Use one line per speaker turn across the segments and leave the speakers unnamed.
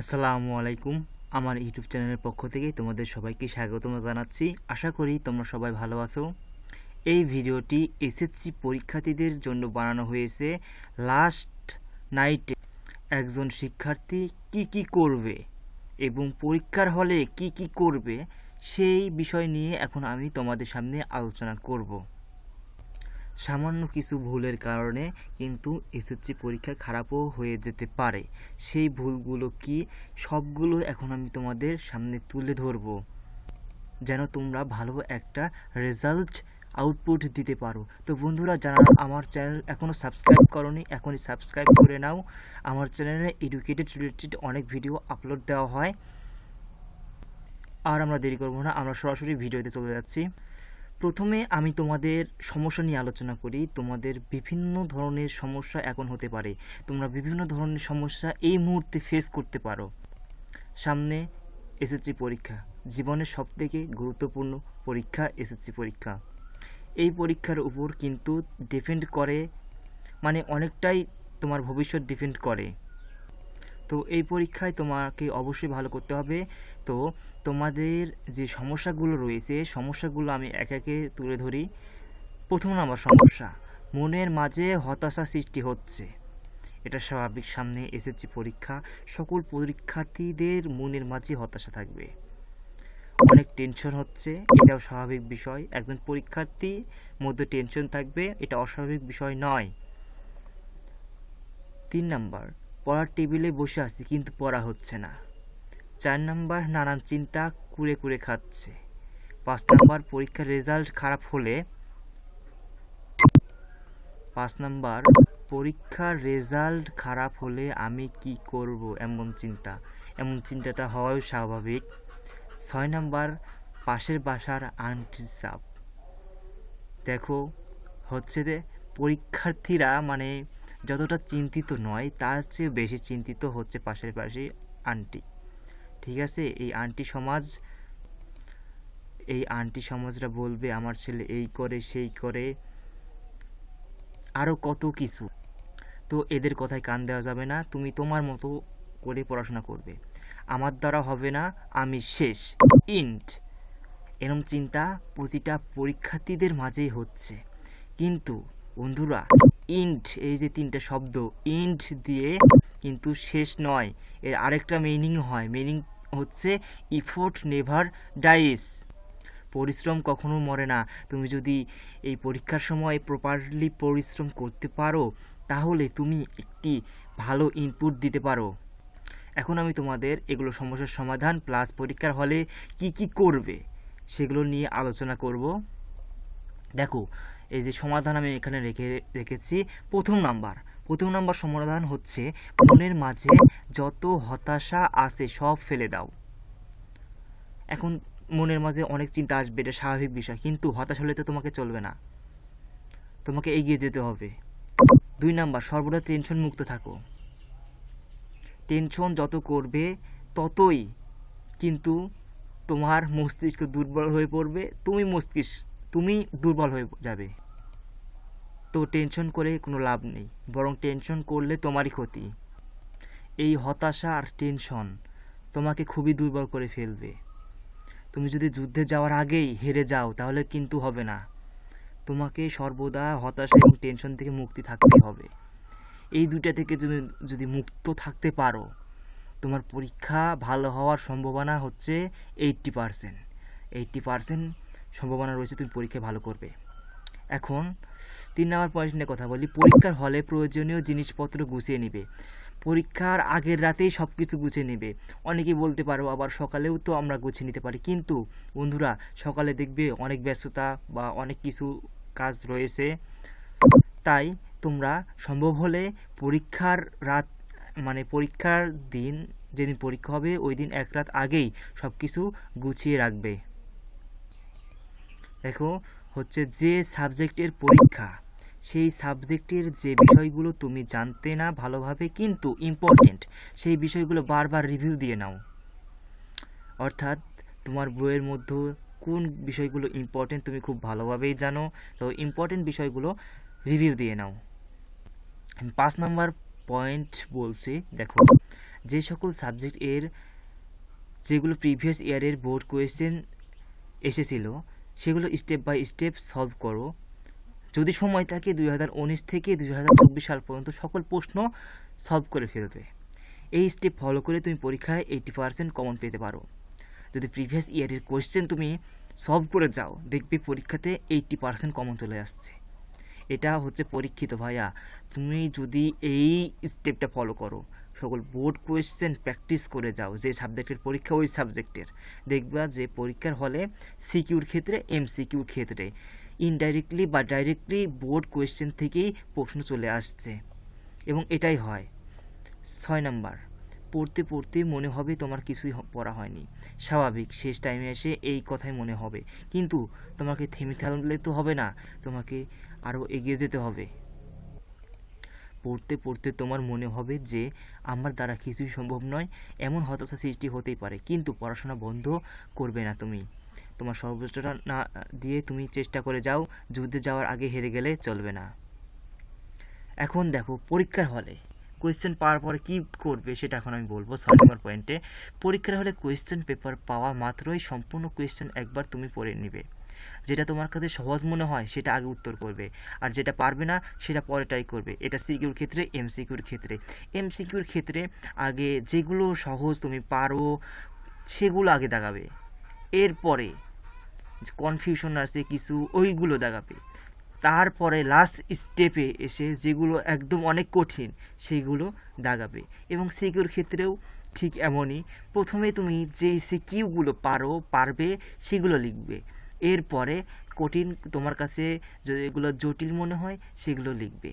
আসসালামু আলাইকুম। আমার ইউটিউব চ্যানেলের পক্ষ থেকে তোমাদের সবাইকে স্বাগতম জানাচ্ছি। আশা করি তোমরা সবাই ভালো আছো। এই ভিডিওটি এসএসসি পরীক্ষার্থীদের জন্য বানানো হয়েছে। লাস্ট নাইটে একজন শিক্ষার্থী কি কি করবে এবং পরীক্ষার হলে কি কি করবে সেই বিষয় নিয়ে এখন আমি তোমাদের সামনে আলোচনা করব। সামান্য কিছু ভুলের কারণে কিন্তু এসএসসি পরীক্ষা খারাপও হয়ে যেতে পারে। সেই ভুলগুলো কি? সবগুলো এখন আমি তোমাদের সামনে তুলে ধরব। যেন তোমরা ভালো একটা রেজাল্ট আউটপুট দিতে পারো। তো বন্ধুরা, যারা আমার চ্যানেল এখনও সাবস্ক্রাইব করনি, এখনই সাবস্ক্রাইব করে নাও। আমার চ্যানেলে এডুকেটেড রিলেটেড অনেক ভিডিও আপলোড দেওয়া হয়। আর আমরা দেরি করব না, আমরা সরাসরি ভিডিওতে চলে যাচ্ছি। প্রথমে আমি তোমাদের সমস্যা নিয়ে আলোচনা করি। তোমাদের বিভিন্ন ধরনের সমস্যা এখন হতে পারে। তোমরা বিভিন্ন ধরনের সমস্যা এই মুহূর্তে ফেস করতে পারো। সামনে এসএসসি পরীক্ষা। জীবনের সবথেকে গুরুত্বপূর্ণ পরীক্ষা এসএসসি পরীক্ষা। এই পরীক্ষার উপর কিন্তু ডিপেন্ড করে মানে অনেকটাই তোমার ভবিষ্যৎ ডিপেন্ড করে। তো এই পরীক্ষায় তোমাকে অবশ্যই ভালো করতে হবে। তো তোমাদের যে সমস্যাগুলো রয়েছে সমস্যাগুলো আমি একে একে তুলে ধরি। প্রথম নম্বর সমস্যা, মনের মাঝে হতাশা সৃষ্টি হচ্ছে। এটা স্বাভাবিক, সামনে এসএসসি পরীক্ষা। সকল পরীক্ষার্থীদের মনের মাঝে হতাশা থাকবে। অনেক টেনশন হচ্ছে, এটাও স্বাভাবিক বিষয়। একজন পরীক্ষার্থী মধ্যে টেনশন থাকবে, এটা অস্বাভাবিক বিষয় নয়। তিন নাম্বার পড়ার টেবিলে বসে আছি, কিন্তু পড়া হচ্ছে না। চার নাম্বার নানান চিন্তা কুড়ে কুড়ে খাচ্ছে। পাঁচ নাম্বার পরীক্ষার রেজাল্ট খারাপ হলে পাঁচ নাম্বার পরীক্ষার রেজাল্ট খারাপ হলে আমি কি করব? এমন চিন্তা। এমন চিন্তাটা হওয়াও স্বাভাবিক। ছয় নাম্বার পাশের বাসার আন্টির চাপ। দেখো, হচ্ছে যে পরীক্ষার্থীরা মানে যতটা চিন্তিত নয়, তার চেয়ে বেশি চিন্তিত হচ্ছে পাশের পাশে আন্টি। ঠিক আছে? এই আন্টি সমাজ, এই আন্টি সমাজরা বলবে, আমার ছেলে এই করে, সেই করে। আরও কত কিছু। তো এদের কথায় কান দেওয়া যাবে না। তুমি তোমার মতো করে পড়াশোনা করবে। আমার দ্বারা হবে না, আমি শেষ। ইন্ট। এরম চিন্তা প্রতিটা পরীক্ষার্থীদের মাঝেই হচ্ছে। কিন্তু বন্ধুরা ইন্ট এই যে তিনটা শব্দ ইন্ট দিয়ে কিন্তু শেষ নয়। এর আরেকটা মিনিং হয়। মিনিং হচ্ছে ইফোর্ট নেভার ডাইস পরিশ্রম কখনো মরে না। তুমি যদি এই পরীক্ষার সময় প্রপারলি পরিশ্রম করতে পারো, তাহলে তুমি একটি ভালো ইনপুট দিতে পারো। এখন আমি তোমাদের এগুলো সমস্যার সমাধান প্লাস পরীক্ষার হলে কি কি করবে, সেগুলো নিয়ে আলোচনা করব। দেখো এই যে সমাধান আমি এখানে রেখে, রেখেছি, প্রথম নাম্বার। প্রথম নাম্বার সমাধান হচ্ছে, মনের মাঝে যত হতাশা আছে সব ফেলে দাও। এখন মনের মাঝে অনেক চিন্তা আসবে, এটা স্বাভাবিক বিষয়, কিন্তু হতাশ হলে তো তোমাকে চলবে না। তোমাকে এগিয়ে যেতে হবে। দুই নাম্বার, সর্বদা টেনশন মুক্ত থাকো। টেনশন যত করবে, ততই কিন্তু তোমার মস্তিষ্ক দুর্বল হয়ে পড়বে, তুমি মস্তিষ্ক তুমি দুর্বল হয়ে যাবে। তো টেনশন করে কোনো লাভ নেই, বরং টেনশন করলে তোমারই ক্ষতি। এই হতাশা আর টেনশন তোমাকে খুবই দুর্বল করে ফেলবে। তুমি যদি যুদ্ধে যাওয়ার আগেই হেরে যাও, তাহলে কিন্তু হবে না। তোমাকে সর্বদা হতাশা এবং টেনশন থেকে মুক্তি থাকতে হবে। এই দুইটা থেকে তুমি যদি মুক্ত থাকতে পারো, তোমার পরীক্ষা ভালো হওয়ার সম্ভাবনা হচ্ছে এইট্টি পারসেন্ট এইট্টি পারসেন্ট সম্ভাবনা রয়েছে, তুমি পরীক্ষায় ভালো করবে। এখন তিন নম্বর পয়েন্ট নিয়ে কথা বলি। পরীক্ষার হলে প্রয়োজনীয় জিনিসপত্র গুছিয়ে নিবে। পরীক্ষার আগের রাতেই সব কিছু গুছিয়ে নেবে। অনেকেই বলতে পারো, আবার সকালেও তো আমরা গুছিয়ে নিতে পারি। কিন্তু বন্ধুরা, সকালে দেখবে অনেক ব্যস্ততা বা অনেক কিছু কাজ রয়েছে। তাই তোমরা সম্ভব হলে পরীক্ষার রাত মানে পরীক্ষার দিন, যেদিন পরীক্ষা হবে, ওই দিন এক রাত আগেই সব কিছু গুছিয়ে রাখবে। দেখো, হচ্ছে যে সাবজেক্টের পরীক্ষা, সেই সাবজেক্টের যে বিষয়গুলো তুমি জানতে না ভালোভাবে কিন্তু ইম্পর্টেন্ট সেই বিষয়গুলো বারবার রিভিউ দিয়ে নাও। অর্থাৎ তোমার বইয়ের মধ্যে কোন বিষয়গুলো ইম্পর্টেন্ট তুমি খুব ভালোভাবেই জানো, তো ইম্পর্টেন্ট বিষয়গুলো রিভিউ দিয়ে নাও। পাঁচ নাম্বার পয়েন্ট বলছি, দেখো, যে সকল সাবজেক্ট এর যেগুলো প্রিভিয়াস ইয়ারের বোর্ড কোয়েশ্চেন এসেছিল সেগুলো স্টেপ বাই স্টেপ সলভ করো। যদি সময় থাকে দুই হাজার উনিশ থেকে দুই হাজার চব্বিশ সাল পর্যন্ত সকল প্রশ্ন সলভ করে ফেলবে। এই স্টেপ ফলো করে তুমি পরীক্ষায় এইটি পার্সেন্ট কমন পেতে পারো। যদি প্রিভিয়াস ইয়ারের কোয়েশ্চেন তুমি সলভ করে যাও, দেখবে পরীক্ষাতে এইটটি পার্সেন্ট কমন চলে আসছে। এটা হচ্ছে পরীক্ষিত ভাইয়া। তুমি যদি এই স্টেপটা ফলো করো, সকল বোর্ড কোয়েশ্চেন প্র্যাকটিস করে যাও যে সাবজেক্টের পরীক্ষা, ওই সাবজেক্টের দেখবা যে পরীক্ষার হলে সিকিউর ক্ষেত্রে এম সিকিউর ক্ষেত্রে ইনডাইরেক্টলি বা ডাইরেক্টলি বোর্ড কোয়েশ্চেন থেকেই প্রশ্ন চলে আসছে। এবং এটাই হয়। ছয় নাম্বার, পড়তে পড়তে মনে হবে তোমার কিছুই পড়া হয়নি। স্বাভাবিক, শেষ টাইমে এসে এই কথাই মনে হবে। কিন্তু তোমাকে থেমে থাকলে তো হবে না। তোমাকে আরও এগিয়ে যেতে হবে। পড়তে পড়তে তোমার মনে হবে যে, আমার দ্বারা কিছুই সম্ভব নয়, এমন হতাশা সৃষ্টি হতেই পারে। কিন্তু পড়াশোনা বন্ধ করবে না তুমি। তোমার সর্বোচ্চটা না দিয়ে তুমি চেষ্টা করে যাও, যুদ্ধে যাওয়ার আগে হেরে গেলে চলবে না। এখন দেখো, পরীক্ষার হলে কোয়েশ্চেন পাওয়ার পরে কী করবে সেটা এখন আমি বলব ছয় নম্বর পয়েন্টে পরীক্ষার হলে কোয়েশ্চেন পেপার পাওয়া মাত্রই সম্পূর্ণ কোয়েশ্চেন একবার তুমি পড়ে নিবে। যেটা তোমার কাছে সহজ মনে হয়, সেটা আগে উত্তর করবে। আর যেটা পারবে না, সেটা পরে ট্রাই করবে। এটা সিকিউর ক্ষেত্রে এমসিকিউর ক্ষেত্রে। এমসিকিউর ক্ষেত্রে আগে যেগুলো সহজ তুমি পারো, সেগুলো আগে দাগাবে এরপরে কনফিউশন আছে, কিছু ওইগুলো দাগাবে তারপরে লাস্ট স্টেপে এসে যেগুলো একদম অনেক কঠিন সেইগুলো দাগাবে এবং সিকিউর ক্ষেত্রেও ঠিক এমনই। প্রথমে তুমি যেই সিকিউগুলো পারো, পারবে, সেগুলো লিখবে। এরপরে কঠিন তোমার কাছে যদি এগুলো জটিল মনে হয়, সেগুলো লিখবে।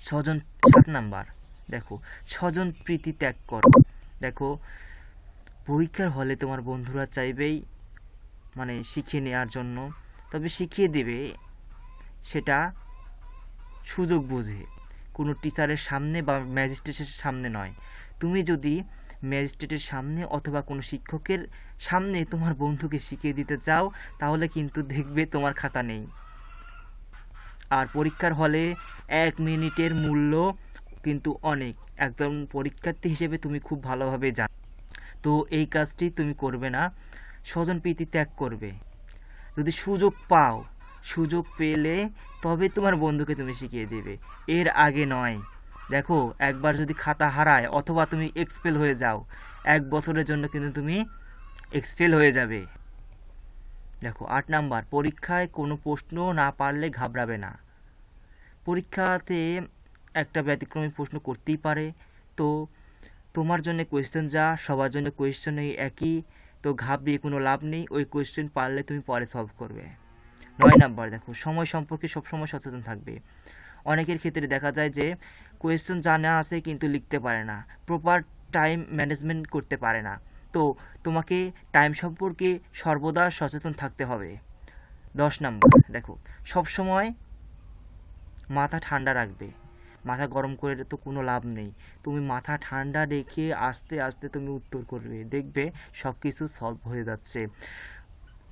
স্বজন সাত নাম্বার, দেখো স্বজন প্রীতি ত্যাগ করো। দেখো, পরীক্ষার হলে তোমার বন্ধুরা চাইবেই মানে শিখিয়ে নেওয়ার জন্য। তবে শিখিয়ে দেবে, সেটা সুযোগ বুঝে। কোনো টিচারের সামনে বা ম্যাজিস্ট্রেটের সামনে নয়। তুমি যদি ম্যাজিস্ট্রেটের সামনে অথবা কোনো শিক্ষকের সামনে তোমার বন্ধুকে শিখিয়ে দিতে চাও, তাহলে কিন্তু দেখবে তোমার খাতা নেই। আর পরীক্ষার হলে এক মিনিটের মূল্য কিন্তু অনেক। একদম পরীক্ষার্থী হিসেবে তুমি খুব ভালোভাবে জান। তো এই কাজটি তুমি করবে না। স্বজন প্রীতি ত্যাগ করবে। যদি সুযোগ পাও, সুযোগ পেলে তবে তোমার বন্ধুকে তুমি শিখিয়ে দেবে। এর আগে নয়। দেখো, একবার যদি খাতা হারায় অথবা তুমি এক্সপেল হয়ে যাও, এক বছরের জন্য কিন্তু তুমি এক্সপেল হয়ে যাবে। দেখো, আট নাম্বার, পরীক্ষায় কোনো প্রশ্ন না পারলে ঘাবড়াবে না। পরীক্ষাতে একটা ব্যতিক্রমী প্রশ্ন করতেই পারে। তো, তোমার জন্য কোয়েশ্চেন যা, সবার জন্য কোয়েশ্চেন একই। তো ঘাবড়িয়ে কোনো লাভ নেই, ওই কোয়েশ্চেন পারলে তুমি পরে সলভ করবে। নয় নাম্বার, দেখো, সময় সম্পর্কে সবসময় সচেতন থাকবে। অনেকের ক্ষেত্রে দেখা যায় যে কোয়েশ্চেন জানা আছে কিন্তু লিখতে পারে না। প্রপার টাইম ম্যানেজমেন্ট করতে পারে না। তো তোমাকে টাইম সম্পর্কে সর্বদা সচেতন থাকতে হবে। দশ নম্বর, দেখো, সবসময় মাথা ঠান্ডা রাখবে। মাথা গরম করে তো কোনো লাভ নেই। তুমি মাথা ঠান্ডা রেখে আস্তে আস্তে তুমি উত্তর করবে। দেখবে সব কিছু সলভ হয়ে যাচ্ছে।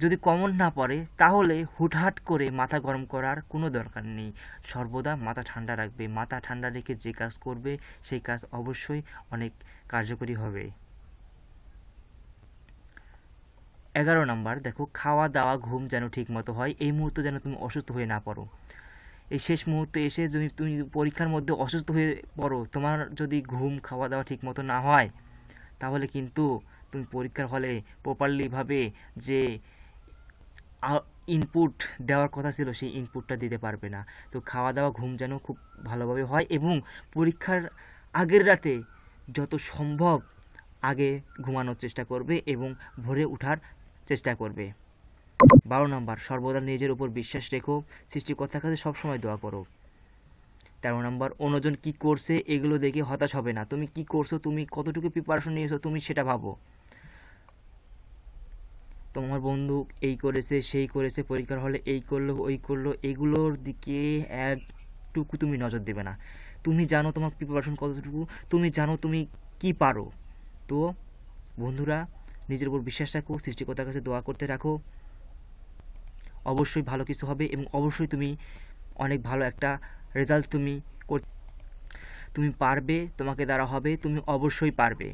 যদি কমন না পড়ে, তাহলে হুটহাট করে মাথা গরম করার কোনো দরকার নেই। সর্বদা মাথা ঠান্ডা রাখবে। মাথা ঠান্ডা রেখে যে কাজ করবে, সেই কাজ অবশ্যই অনেক কার্যকরী হবে। এগারো নাম্বার, দেখো, খাওয়া দাওয়া ঘুম যেন ঠিক মতো হয়, এই মুহূর্তে যেন তুমি অসুস্থ হয়ে না পড়ো। এই শেষ মুহূর্তে এসে যদি তুমি পরীক্ষার মধ্যে অসুস্থ হয়ে পড়ো, তোমার যদি ঘুম খাওয়া দাওয়া ঠিক মতো না হয়, তাহলে কিন্তু তুমি পরীক্ষার হলে প্রপারলিভাবে যে ইনপুট দেওয়ার কথা ছিল, সেই ইনপুটটা দিতে পারবে না। তো খাওয়া দাওয়া ঘুম যেন খুব ভালোভাবে হয় এবং পরীক্ষার আগের রাতে যত সম্ভব আগে ঘুমানোর চেষ্টা করবে এবং ভোরে ওঠার চেষ্টা করবে। বারো নম্বর, সর্বদা নিজের উপর বিশ্বাস রেখো, সৃষ্টিকর্তার কাছে সবসময় দোয়া করো। তেরো নম্বর, অন্যজন কি করছে এগুলো দেখে হতাশ হবে না। তুমি কি করছ, তুমি কতটুকু প্রিপারেশন নিয়েছো, তুমি সেটা ভাবো। তোমার বন্ধু এই করেছে, সেই করেছে, পরীক্ষার হলে এই করল, ওই করল, এগুলোর দিকে একটুকু তুমি নজর দেবে না। তুমি জানো তোমার প্রিপারেশন কতটুকু, তুমি জানো তুমি কি পারো। তো বন্ধুরা, নিজের উপর বিশ্বাস রাখো, সৃষ্টিকর্তার কাছে দোয়া করতে রাখো। অবশ্যই ভালো কিছু হবে এবং অবশ্যই তুমি অনেক ভালো একটা রেজাল্ট তুমি তুমি পারবে, তোমাকে দ্বারা হবে, তুমি অবশ্যই পারবে।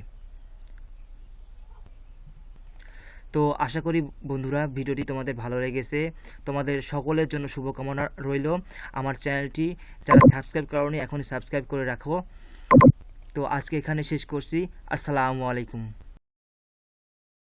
তো আশা করি বন্ধুরা ভিডিওটি তোমাদের ভালো লেগেছে। তোমাদের সকলের জন্য শুভকামনা রইল। আমার চ্যানেলটি যারা সাবস্ক্রাইব করনি এখন সাবস্ক্রাইব করে রাখো। তো আজকে এখানে শেষ করছি। আসসালামু আলাইকুম।